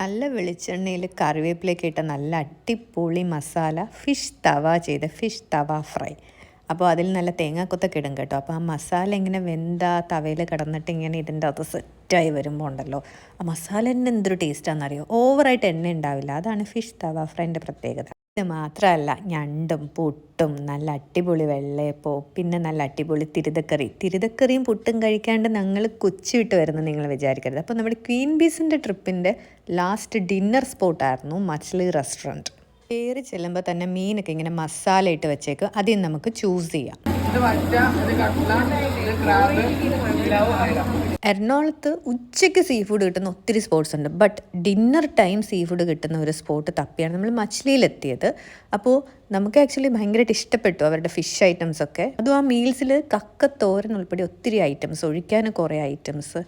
നല്ല വെളിച്ചെണ്ണയിൽ കറിവേപ്പിലേക്ക് ഇട്ട നല്ല അടിപൊളി മസാല ഫിഷ് തവ ചെയ്ത ഫിഷ് തവ ഫ്രൈ അപ്പോൾ അതിൽ നല്ല തേങ്ങാക്കൊത്തൊക്കെ ഇടും കേട്ടോ. അപ്പോൾ ആ മസാല ഇങ്ങനെ വെന്ത തവയിൽ കിടന്നിട്ട് ഇങ്ങനെ ഇതിന്റെ അത് സെറ്റായി വരുമ്പോൾ ഉണ്ടല്ലോ. ആ മസാലേന്റെ എന്തൊരു ടേസ്റ്റാണെന്നറിയോ ഓവറായിട്ട് എണ്ണ ഉണ്ടാവില്ല. അതാണ് ഫിഷ് തവ ഫ്രൈന്റെ പ്രത്യേകത. ഇത് മാത്രമല്ല ഞണ്ടും പുട്ടും നല്ല അടിപൊളി വെള്ളയപ്പവും പിന്നെ നല്ല അടിപൊളി തിരുതക്കറി തിരുതക്കറിയും പുട്ടും കഴിക്കാണ്ട് ഞങ്ങൾ കൊച്ചി വിട്ട് വരുന്നത് നിങ്ങൾ വിചാരിക്കരുത്. അപ്പോൾ നമ്മുടെ ക്വീൻ ബീസിന്റെ ട്രിപ്പിന്റെ ലാസ്റ്റ് ഡിന്നർ സ്പോട്ടായിരുന്നു മച്ച്ലി റെസ്റ്റോറന്റ് കയറി ചെല്ലുമ്പോൾ തന്നെ മീനൊക്കെ ഇങ്ങനെ മസാല ഇട്ട് വെച്ചേക്കും. അതിൽ നമുക്ക് ചൂസ് ചെയ്യാം. എറണാകുളത്ത് ഉച്ചയ്ക്ക് സീ ഫുഡ് കിട്ടുന്ന ഒത്തിരി സ്പോട്ട്സ് ഉണ്ട്. But dinner time sea food കിട്ടുന്ന ഒരു സ്പോട്ട് തപ്പിയാണ് നമ്മൾ മച്ചിലിയിലെത്തിയത്. അപ്പോൾ നമുക്ക് ആക്ച്വലി ഭയങ്കരമായിട്ട് ഇഷ്ടപ്പെട്ടു അവരുടെ ഫിഷ് ഐറ്റംസ് ഒക്കെ. അതും ആ മീൽസിൽ കക്കത്തോരൻ ഉൾപ്പെടെ ഒത്തിരി ഐറ്റംസ് ഒഴിക്കാൻ കുറേ ഐറ്റംസ്